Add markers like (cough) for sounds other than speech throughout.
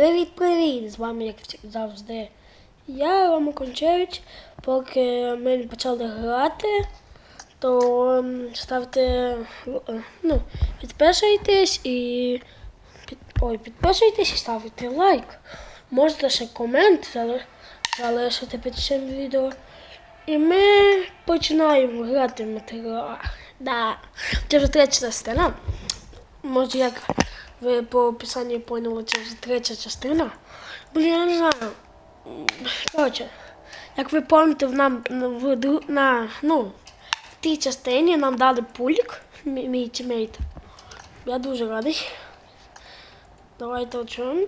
Привіт-привіт! З вами, як завжди, я Рома Кончевич. Поки ми не почали грати, то ем, ставте, е, ну, підписуйтесь і під, ой, підписуйтесь і ставте лайк. Можете ще комент залишити під цим відео. І ми починаємо грати в матеріал. Да. Це вже третя частина. Може, як ви по описанні поняли, це вже третя частина. Блін, я не знаю. Коротше, як ви пам'ятаєте, нам на- в, на, ну, в тій частині нам дали пулік, мій, тімейт. Я дуже радий. Давайте оце.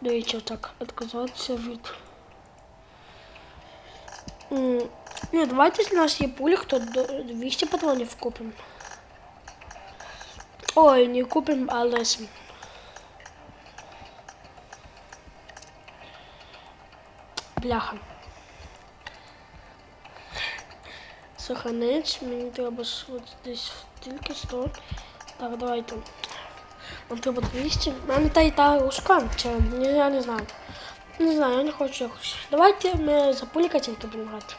Дивіться, так, відказатися від. Ні, давайте, у нас є пулік, то до- 200 патронів купимо. Ой, не купимо, але бляха. Сохранить, мені треба десь тільки 100. Так, давайте. Нам треба 200. У мене та і та ушка, чи я не знаю. Не знаю, я не хочу якось. Давайте ми за пуліка тільки будемо грати.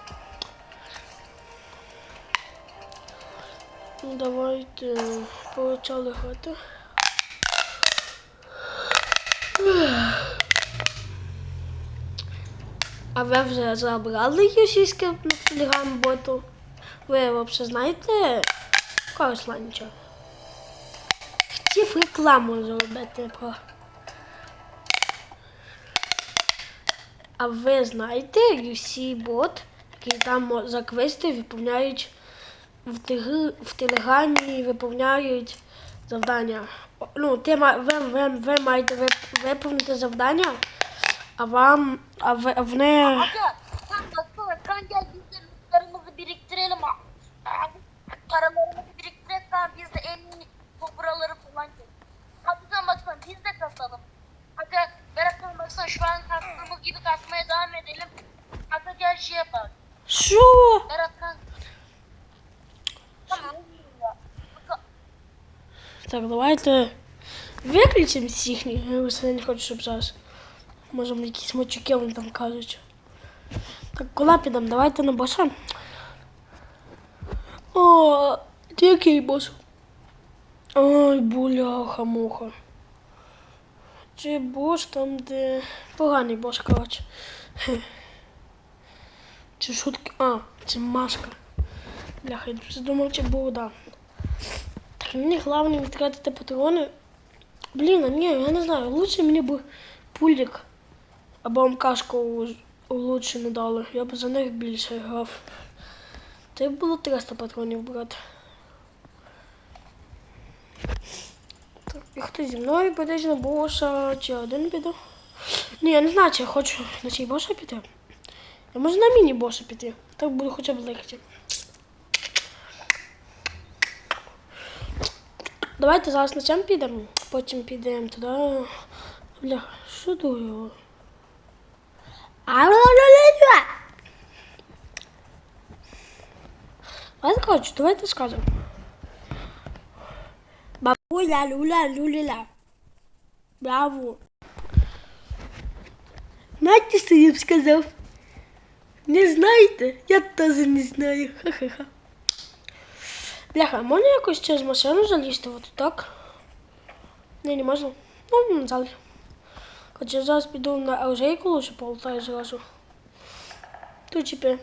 Ну, давайте почали грати. А ви вже забрали російське на телеграм-боту? Ви взагалі знаєте Корисланча? Хотів рекламу зробити про. А ви знаєте UC бот, який там за квести виповняють в, тигр, в телеграмі виповняють завдання. Ну, ти, ви, ви, ви маєте вип- виповнити завдання, а вам, а ви, а вони... Aga sen baksana kan gel biz de lootlarımızı biriktirelim. Aa, Paralarımızı biriktirirsen biz de en iyi bu buraları falan çek. Hadi sen baksana biz de kasalım. Aga Berat sen baksana şu an kastığımız gibi kasmaya devam edelim. Aga gel şey yapalım. Що? Berat kan. Tamam. ya. Aga, Так, давайте виключимо всіх, я все не хочу, щоб зараз. Може, якісь мочуки вони там кажуть. Так, куди підемо? Давайте на боса. О, який бос? Ой, буляха муха. Чи бос там, де поганий бос, коротше. (laughs) Чи шутки. А, це маска. Бляха, я думав, чи борода. Так, мені головне відкатити патрони. Блін, а ні, я не знаю. Лучше мені б пулік або МКшку лучше не дали. Я б за них більше грав. Це б було 300 патронів брати. Так, і хто зі мною піде на боса, чи один піду? Ні, я не знаю, чи я хочу на цей боса піти. Я можу на міні-боса піти. Так буде хоча б легше. Давайте зараз на цьому підемо, потім підемо туди. Бля, що дурю? Давайте коротше, давайте скажемо. Бабуля, люля, люліля. Браво. Знаєте, що я б сказав? Не знаєте? Я теж не знаю. Ха-ха-ха. Бляха, можна якось через машину залізти от так? Не, не можна. Ну, не. Хоча я зараз піду на оружейку лучше полутаю зразу. Тут чіпи.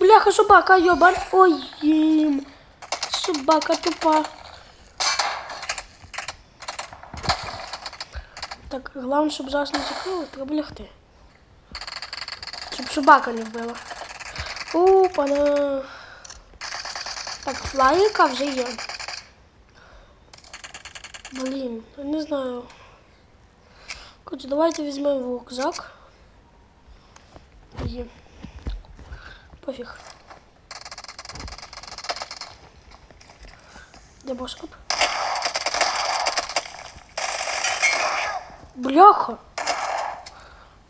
Бляха, собака, йобан. Ой, їм. Собака тупа. Так, головне, щоб зараз не закрили, треба лягти. Щоб собака не вбила. Опана. Так, флайка вже є. Блін, я не знаю. Короче, давайте візьмемо рюкзак. І... Пофіг. Де бошкоп? Бляха!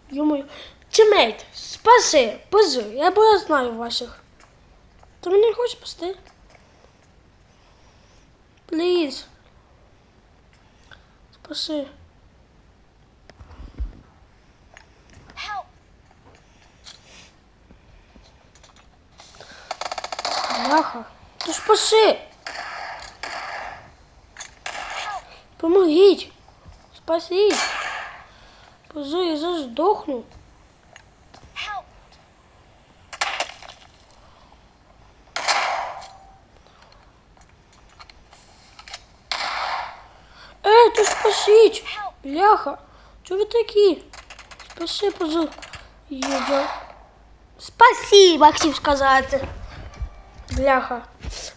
Йомою. Тімейт, спаси, позу, я бо я знаю ваших. Ти мене хочеш спасти? Пліз. Спаси. Бляха. То спаси. Помогіть. Спасіть. Позу, я здохну. Help! Ей, то спасіть. Help! Бляха. Чого ви такі? Спаси, позу. Юджа. Спасибо, хотів сказати. Бляха.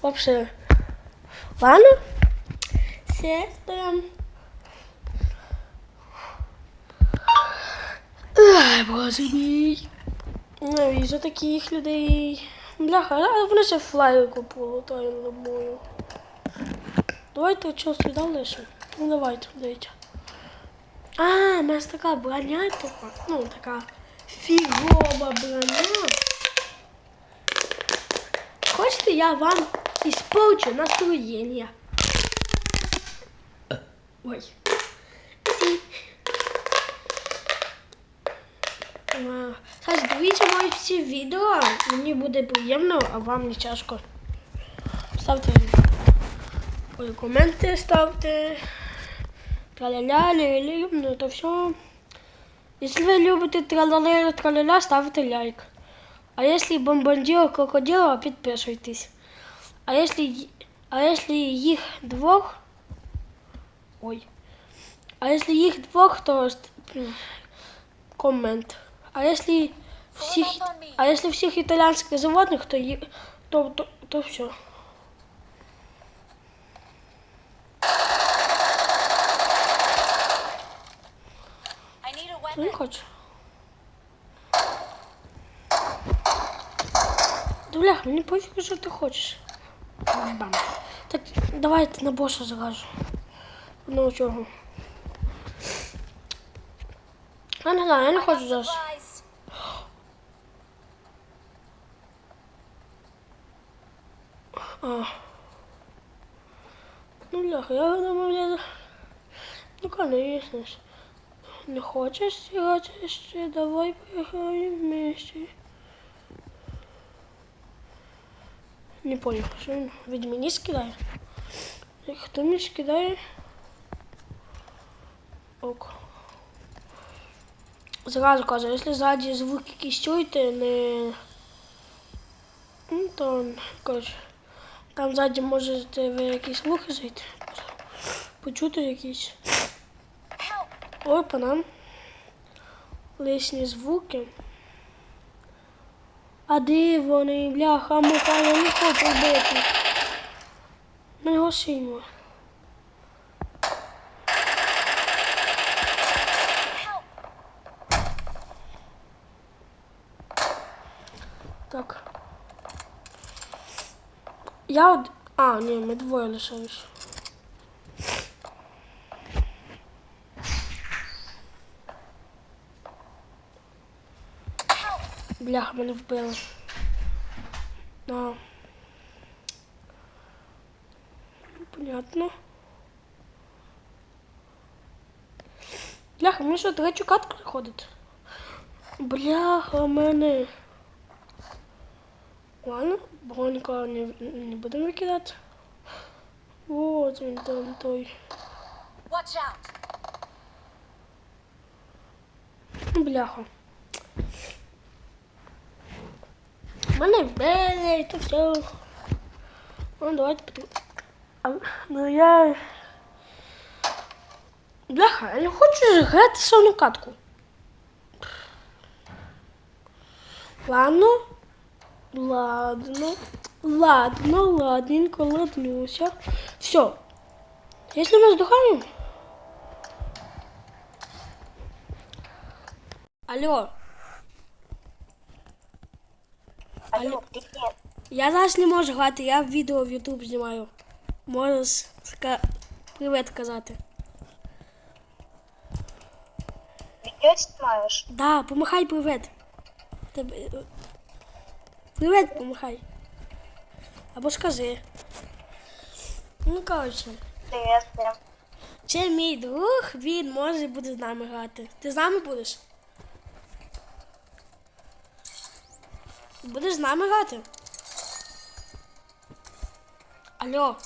Вообще. Ладно? Сестра. Ай, боже мій. Навіщо таких людей? Бляха, а вони ще флайку полутають мою. Давайте що сюди лишимо. Ну давайте, дивіться. А, у нас така броня така. Ну, така фігова броня. Хочете, я вам испорчу настроєння? Ой. Сі. Дивіться мої всі відео. Мені буде приємно, а вам не тяжко. Ставте коменти, ставте. Траля-ля, ну то все. Если вы любите траля траля ставьте лайк. А если бомбардир крокодила, підписуйтесь. А если, а если їх двох... Ой. А если їх двох, то комент. А если всіх, а если всіх італійських животних, то, то, то, то все. Хочеш? Дулях, мені пофіг, що ти хочеш. Бам. Так, давайте на боса зразу. Ну чого. Я не знаю, я не хочу зараз. А. Ну, бляха, я думаю, я... Ну, конечно. Не хочеш сігати ще? Давай поіграємо вместе. Не понял, що він від мені скидає? Хто мені скидає? Ок. Зразу кажу, якщо ззаді звук якийсь чуєте, не... Ну, то, коротше, там ззаді можете ви якісь слухи зайти. Почути якісь. Ой, нам. Лисні звуки. А де вони, бляха, мука, я не хочу бити. Ми його сильно. Так. Я од... А, ні, ми двоє лишились. Бляха, мене вбили. Да. Понятно. Бляха, мені що, третю катку приходить? Бляха, мене. Ладно, бронька не, не будемо викидати. Вот він там той. Watch out! Бляха. Мене вбили, і то все. Ну, давайте потім. А, ну я. Бляха, я не хочу грати саму катку. Ладно. Ладно. Ладно, ладненько, ладнюся. Все. Если мы сдухаем. Алло. Алло. Я зараз не можу грати, я відео в YouTube знімаю. Можеш ска... привіт казати. Відео знімаєш? Да, помахай привіт. Тебе... Привіт, помахай. Або скажи. Ну, коротше. Привіт. Це мій друг, він може буде з нами грати. Ти з нами будеш? Будеш з нами грати? Алло.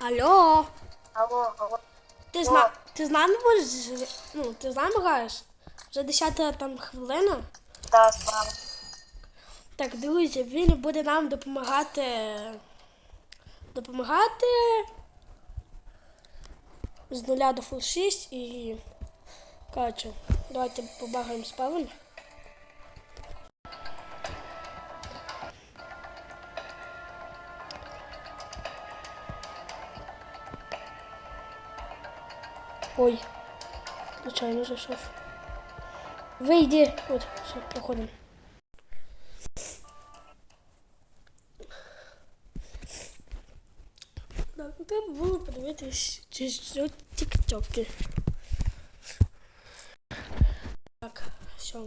Алло. Алло, алло. Ти з, на... ти з нами будеш? Ну, ти з нами граєш? Вже 10 там хвилина. Да, з вами. Так, друзі, він буде нам допомагати. Допомагати з нуля до фул 6 і. Коротше, давайте побагаємо спавн. Ой, звичайно зайшов. Вийди! От, все, проходимо. Так, ну треба було подивитись що тіктоки. Все.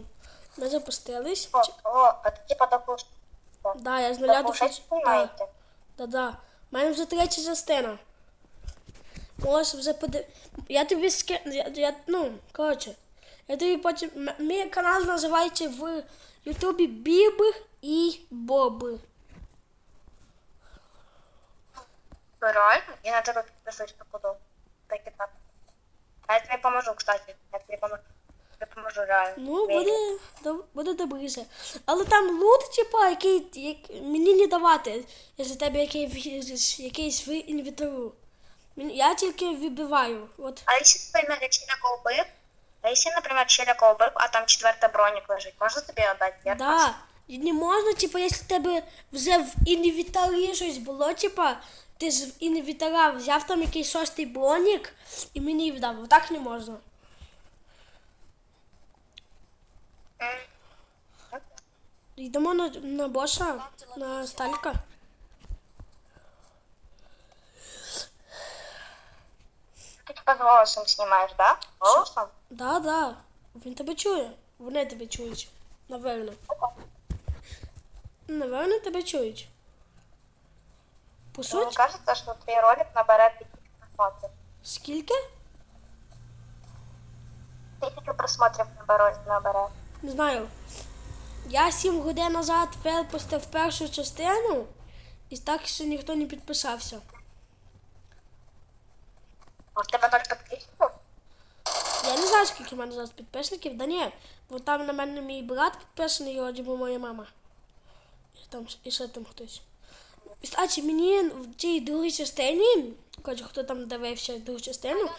Ми запустились. О, о, а ти типа допуш... Да, я з нуля до фіч- Да, да. У мене вже третя частина. Можеш вже подив... Я тобі ски... Я, я, ну, коротше. Я тобі потім... Мій канал називається в Ютубі Біб і Боб. Реально? Я на тебе підписуюсь походу. Так і так. А я тобі поможу, кстати. Я тобі поможу. Я. Ну, буде, буде добріше. Але там лут, типа, який як, мені не давати, якщо тебе який, якийсь в інвентарю. Я тільки вибиваю. От. А якщо, наприклад, челяка убив, а якщо, наприклад, челяка убив, а там четверта бронік лежить, можна тобі віддати? Я Да. І не можна, типа, якщо тебе вже в інвентарі щось було, типа, ти ж в інвентаря взяв там якийсь шостий бронік і мені віддав. Отак не можна. Йдемо на, на боса, на сталька. Ти типа з голосом знімаєш, да? Голосом? Да, да. Він тебе чує. Вони тебе чують. Наверно. Наверно, тебе чують. По Мені суті, кажеться, що твій ролик набере тисячу просмотрів. скільки? Тисячу просмотрів набере. Не знаю. Я 7 годин назад випустив першу частину, і так ще ніхто не підписався. А в тебе тільки тисячу? Я не знаю, скільки в мене зараз підписників, да ні. Бо там на мене мій брат підписаний, і вроді моя мама. І там і ще там хтось. Кстати, мені в тій другій частині, коротше, хто там дивився другу частину,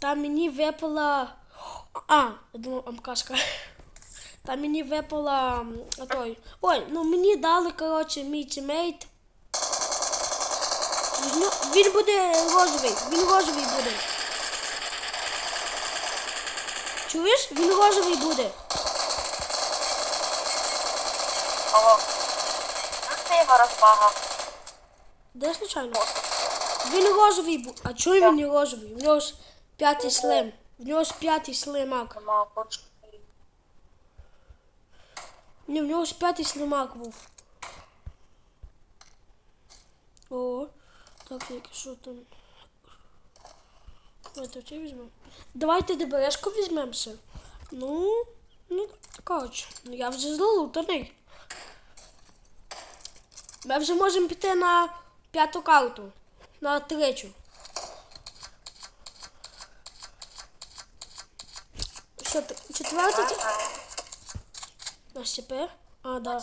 там мені випала. А, я думав, амкашка. Там мені випала той. Ой, ну мені дали, коротше, мій тімейт. Ну, він буде розовий, він розовий буде. Чуєш? Він розовий буде. Ого. Ну ти його розбагав. Де случайно? Він розовий буде. А чого він не розовий? В нього ж п'ятий слим. В нього ж п'ятий слимак. Нема хочу. Ні, в нього ж п'ятий слимак був. О, так, якщо там. Давайте оце візьмемо. Давайте ДБРшку візьмемося. Ну, ну, коротше, ну я вже залутаний. Ми вже можемо піти на п'яту карту. На третю. Що, четверта? ті- На СП? А, да.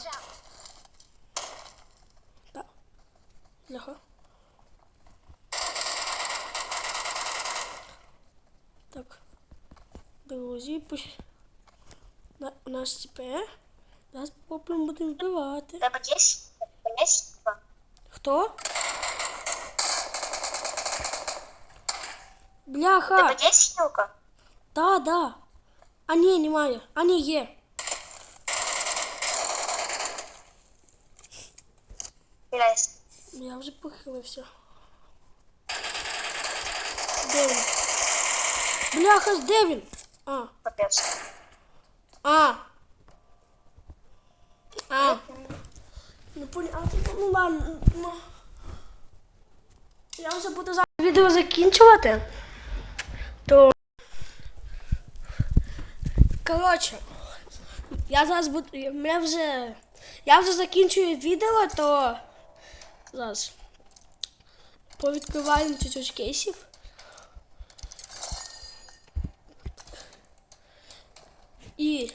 Да. Ляха. Так. Друзі, пусть. На, у нас СП. Нас попрям будемо вбивати. В тебе є? В тебе є? щіка? Хто? В Бляха! тебе є щілка? Да, да. А ні, немає. А ні, є. Стріляйся. Я вже похилився. Де він? Бляха, де він? А, Капець. а. А. Не понял. А, ти- ну ладно. Ну, Я вже буду зараз відео закінчувати. То. Коротше, я зараз буду. Я вже. Я вже закінчую відео, то. Зараз. Повідкриваємо чуть-чуть кейсів. І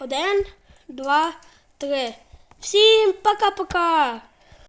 один, два, три. Всім пока-пока!